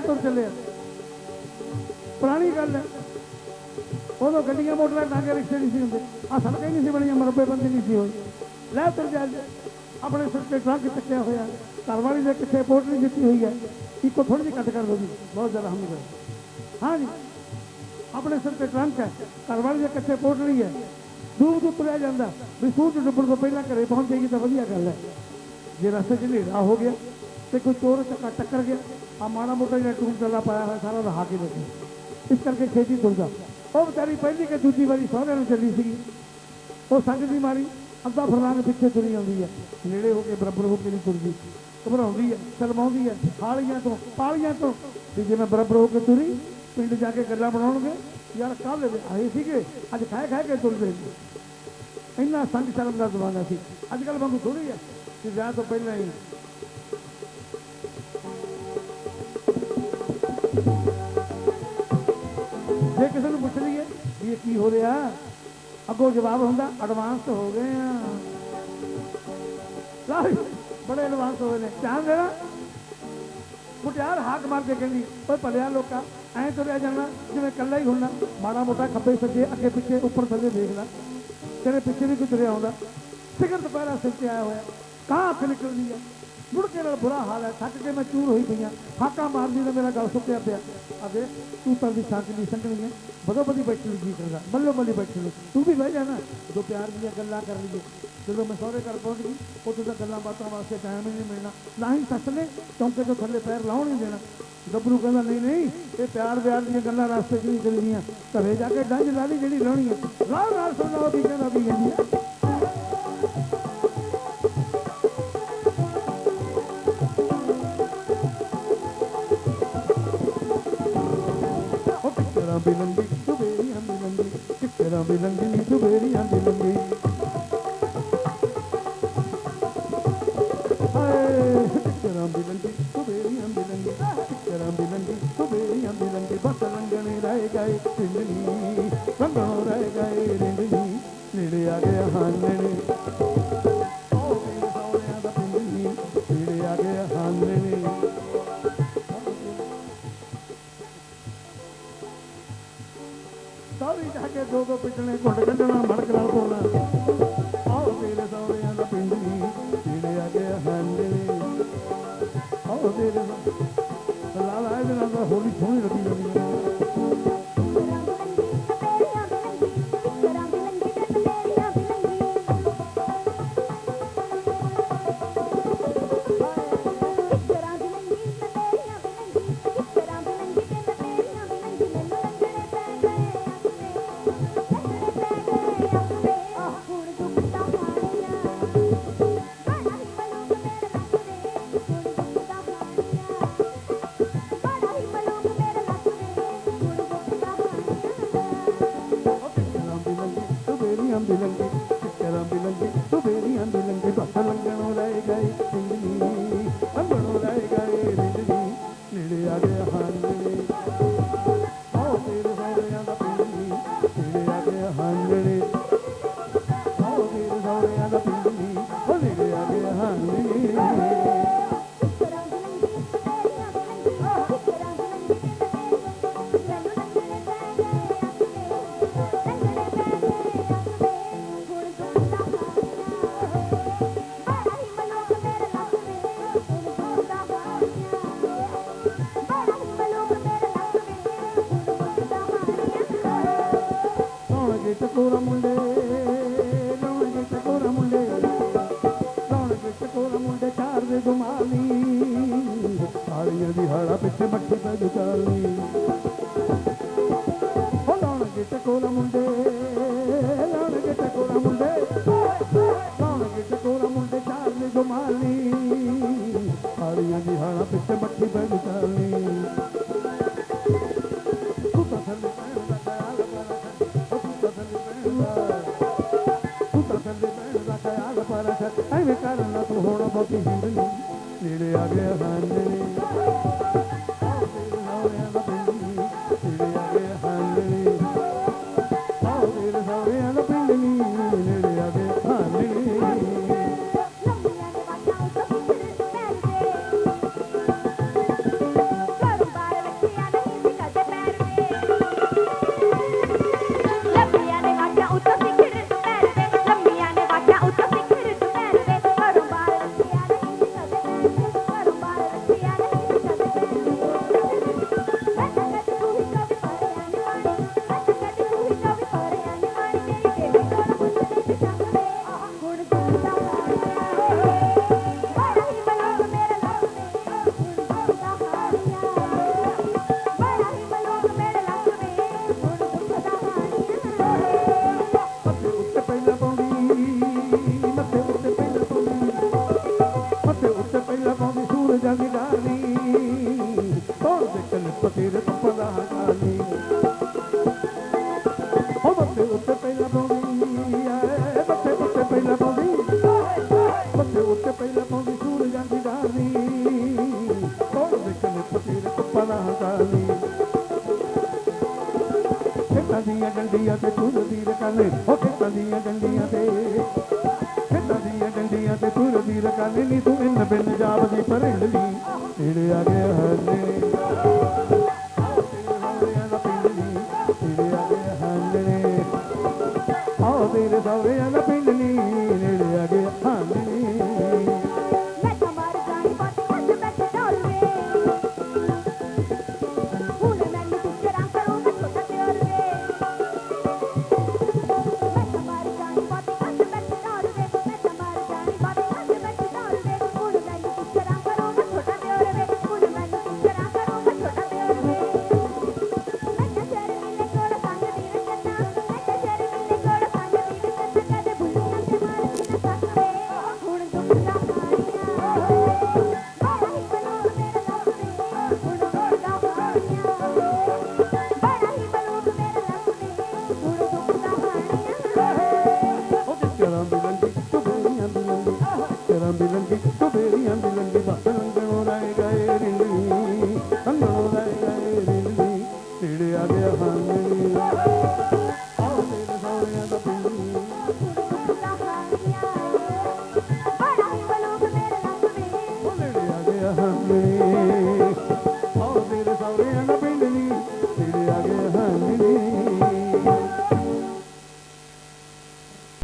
ਤੁਰ ਚੱਲੇ ਆ। ਪੁਰਾਣੀ ਗੱਲ ਹੈ। ਉਦੋਂ ਗੱਡੀਆਂ ਮੋਟਰਾਂ ਟਾਂਗੇ ਰਿਕਸ਼ੇ ਨਹੀਂ ਸੀ ਹੁੰਦੇ। ਆ ਸੜਕਾਂ ਨਹੀਂ ਸੀ ਬਣੀਆਂ, ਮਰਬੇ ਨਹੀਂ ਸੀ ਹੋਈ ਲੈ ਤੁਰ ਜਾ ਆਪਣੇ ਸਿਰ ਤੇ ਟਰੱਕ ਚੱਕਿਆ ਹੋਇਆ ਘਰ ਦੇ ਕਿੱਥੇ ਪੋਟਲੀ ਦਿੱਤੀ ਹੋਈ ਹੈ। ਇੱਕੋ ਥੋੜੀ ਜਿਹੀ ਕੱਟ ਕਰ ਦੋ ਜੀ। ਬਹੁਤ ਜ਼ਿਆਦਾ ਹਮ ਹਾਂ ਜੀ। ਆਪਣੇ ਸਿਰ ਤੇ ਟਰੰਕ ਹੈ। ਘਰ ਵਾਲੀ ਦੇ ਕਿੱਥੇ ਪੋਟਲੀ ਹੈ। ਦੂਰ ਤੋਂ ਤੁਰਿਆ ਜਾਂਦਾ। ਵੀ ਸੂਰਜ ਡੁੱਬਣ ਤੋਂ ਪਹਿਲਾਂ ਘਰੇ ਪਹੁੰਚ ਜਾਏਗੀ ਤਾਂ ਵਧੀਆ ਗੱਲ ਹੈ। ਜੇ ਰਸਤੇ 'ਚ ਹਨੇਰਾ ਹੋ ਗਿਆ ਤੇ ਕੋਈ ਚੋਰ ਚੱਕਾ ਟੱਕਰ ਗਿਆ ਆ ਮਾੜਾ ਮੋਟਾ ਜਿਹੜਾ ਟੂਮ ਚੱਲਾ ਪਾਇਆ ਹੋਇਆ ਸਾਰਾ ਰਹਾ ਕੇ ਦੇਖੋ ਇਸ ਕਰਕੇ ਛੇਤੀ ਤੁਰ ਜਾ। ਉਹ ਵਿਚਾਰੀ ਪਹਿਲੀ ਕਿ ਦੂਜੀ ਵਾਰੀ ਸਹੁਰੇ ਨੂੰ ਚੱਲੀ ਸੀਗੀ। ਉਹ ਸੰਗ ਦੀ ਮਾਰੀ, ਅੱਧਾ ਫਰਲਾਂਗ ਪਿੱਛੇ ਤੁਰੀ ਆਉਂਦੀ ਹੈ ਨੇੜੇ ਹੋ ਕੇ ਬਰਾਬਰ ਹੋ ਕੇ ਨਹੀਂ ਤੁਰਦੀ। ਘਬਰਾਉਂਦੀ ਹੈ ਸ਼ਰਮਾਉਂਦੀ ਹੈ ਹਾਲੀਆਂ ਤੋਂ, ਪਾਲੀਆਂ ਤੋਂ। ਵੀ ਜੇ ਮੈਂ ਬਰਾਬਰ ਹੋ ਕੇ ਤੁਰੀ, ਪਿੰਡ ਜਾ ਕੇ ਗੱਲਾਂ ਬਣਾਉਣਗੇ। ਯਾਰ ਕੱਲ ਆਏ ਸੀਗੇ, ਅੱਜ ਖਾਏ ਖਾਏ ਕੇ ਤੁਰਦੇ ਇੰਨਾ ਸੰਗ ਸ਼ਰਮ ਦਾ ਜ਼ਮਾਨਾ ਸੀ। ਅੱਜ ਕੱਲ ਵਾਂਗੂ ਥੋੜੀ ਹੈ ਕਿ ਵਿਆਹ ਤੋਂ ਪਹਿਲਾਂ ਹੀ ਜੇ ਕਿਸੇ ਨੂੰ ਪੁੱਛ ਲਈਏ ਵੀ ਇਹ ਕੀ ਹੋ ਰਿਹਾ? ਅੱਗੋਂ ਜਵਾਬ ਹੁੰਦਾ ਐਡਵਾਂਸ ਹੋ ਗਏ ਆ। ਲਓ ਬੜੇ ਐਡਵਾਂਸ ਹੋਏ ਨੇ। ਧਿਆਨ ਦੇਣਾ। ਮੁਟਿਆਰ ਹਾਕ ਮਾਰ ਕੇ ਕਹਿੰਦੀ, ਓਏ ਭਲਿਆ ਲੋਕਾ, ਐਂ ਤੁਰਿਆ ਜਾਣਾ, ਜਿਵੇਂ ਕੱਲਾ ਹੀ ਹੁੰਨਾ ਮਾੜਾ ਮੋਟਾ ਖੱਬੇ ਸੱਜੇ, ਅੱਗੇ ਪਿੱਛੇ, ਉੱਪਰ ਥੱਲੇ ਦੇਖ ਲੈ। ਤੇਰੇ ਪਿੱਛੇ ਵੀ ਕੋਈ ਤੁਰਿਆ ਆਉਂਦਾ। ਸਿਖਰ ਦੁਪਹਿਰਾ ਸਿਰ ਤੇ ਆਇਆ ਹੋਇਆ। ਕਾਂ ਅੱਖ ਨਿਕਲਦੀ ਹੈ ਮੁੜ ਕੇ ਨਾਲ ਬੁਰਾ ਹਾਲ ਹੈ, ਥੱਕ ਕੇ ਮੈਂ ਚੂਰ ਹੋਈ ਪਈਆਂ ਹਾਕਾਂ ਮਾਰਦੀ ਤੇ ਮੇਰਾ ਗਲ ਸੁੱਕਿਆ ਪਿਆ। ਆ ਤੂੰ ਤਾਂ ਦੀ ਸੰਗ ਸੰਗਣੀ ਹੈ। ਬਦੋ ਬਦੀ ਬੈਠੀ ਨੂੰ ਜੀ ਕਰਦਾ ਬੱਲੋ ਬੱਲੀ ਬੈਠੀ ਤੂੰ ਵੀ ਬਹਿ ਜਾਣਾ ਨਾ ਦੋ ਪਿਆਰ ਦੀਆਂ ਗੱਲਾਂ ਕਰ ਲਈਏ ਜਦੋਂ ਮੈਂ ਸਹੁਰੇ ਘਰ ਪਹੁੰਚ ਗਈ ਉਦੋਂ ਤਾਂ ਗੱਲਾਂ ਬਾਤਾਂ ਵਾਸਤੇ ਟਾਈਮ ਹੀ ਨਹੀਂ ਮਿਲਣਾ। ਨਾ ਹੀ ਸੱਸ ਨੇ ਚੌਂਕੇ ਤੋਂ ਥੱਲੇ ਪੈਰ ਲਾਉਣ ਨਹੀਂ ਦੇਣਾ। ਗੱਭਰੂ ਕਹਿੰਦਾ, ਨਹੀਂ ਨਹੀਂ, ਇਹ ਪਿਆਰ ਵਿਆਰ ਦੀਆਂ ਗੱਲਾਂ ਰਸਤੇ 'ਚ ਨਹੀਂ ਚੱਲਦੀਆਂ। ਘਰੇ ਜਾ ਕੇ ਡੰਜ ਲਾ ਲਈ ਜਿਹੜੀ ਲਾਉਣੀ ਹੈ। ਰਾਹ ਰਾਹ ਸੁਣ ਲਓ ਕੀ ਕਹਿੰਦਾ ਕੀ ਕਹਿੰਦੀ ਬਿਲੰਗੀ ਦੁਬੇਰੀਆਂ ਬਿਲੰਗੀ ਕਿੱਕਰਾਂ ਬਿਲੰਗੀ ਦੁਬੇਰੀਆਂ ਬਿਲੰਗੀ ਹਾਏ ਕਿੱਕਰਾਂ ਬਿਲੰਗੀ ਦੁਬੇਰੀਆਂ ਬਿਲੰਗੀ ਕਿੱਕਰਾਂ ਬਿਲੰਗੀ ਦੁਬੇਰੀਆਂ ਬਿਲੰਗੀ ਬਸ ਲੰਗਣੇ ਰਹਿ ਗਏ ਪਿੰਡਨੀ ਲੰਗਣੋਂ ਰਹਿ ਗਏ ਰਿੰਡਨੀ। ਨੇੜੇ ਆ ਗਿਆ ਹਾਨਣੇ। ਸਾਰੀ ਜਾ ਕੇ ਦੋ ਦੋ ਪਿੱਟਣੇ ਘੁੰਡ ਕੱਢਣਾ ਮੜਕ ਨਾਲ ਤੋੜਨਾ lambi lambi ਲਾਉਣਗੇ ਟਕੋਰਾ ਮੁੰਡੇ ਲਾਉਣਗੇ ਟਕੋਰਾ ਮੁੰਡੇ। ਲਾਉਣਗੇ ਟਕੋਰਾ ਮੁੰਡੇ ਚਾਰ ਦੇ ਗੁਮਾਲੀ ਸਾਲੀਆਂ ਦੀ ਹਾੜਾ ਪਿੱਛੇ ਮੱਠੀ ਪੈ ਗੁਚਾਲੀ تو پسند نه ٿيندا ڪيا غلطر ڇا اي وي ڪار ਪਹਿਲਾਂ ਪਾਉਂਦੀ। ਬੱਤੇ ਉੱਤੇ ਪਹਿਲਾਂ ਪਾਉਂਦੀ, ਸੂਰਜਾਂ ਦੀ ਡਾਨੀ ਕੋਲ ਵਿਕਨ ਫਕੀਰ ਪਪਲਾ ਗਾਨੀ ਖੇਤਾਂ ਦੀਆਂ ਡੰਡੀਆਂ ਤੇ ਤੁਰਦੀ ਰਕਾਨੇ। ਉਹ ਖੇਤਾਂ ਦੀਆਂ ਡੰਡੀਆਂ ਤੇ। ਖੇਤਾਂ ਦੀਆਂ ਡੰਡੀਆਂ ਤੇ ਤੁਰਦੀ ਰਕਾਨੇ। ਨੀ ਤੂੰ ਇਨ ਬਿਨ ਜਾਪਦੀ ਪਰੇਲੀ ਢੇੜੇ ਆ ਗਿਆ ਹੰਨੇ ਤੇਰੇ ਦੌਰੇ ਆ ਨਾ ਪਿੰਡ ਨੀ adelante.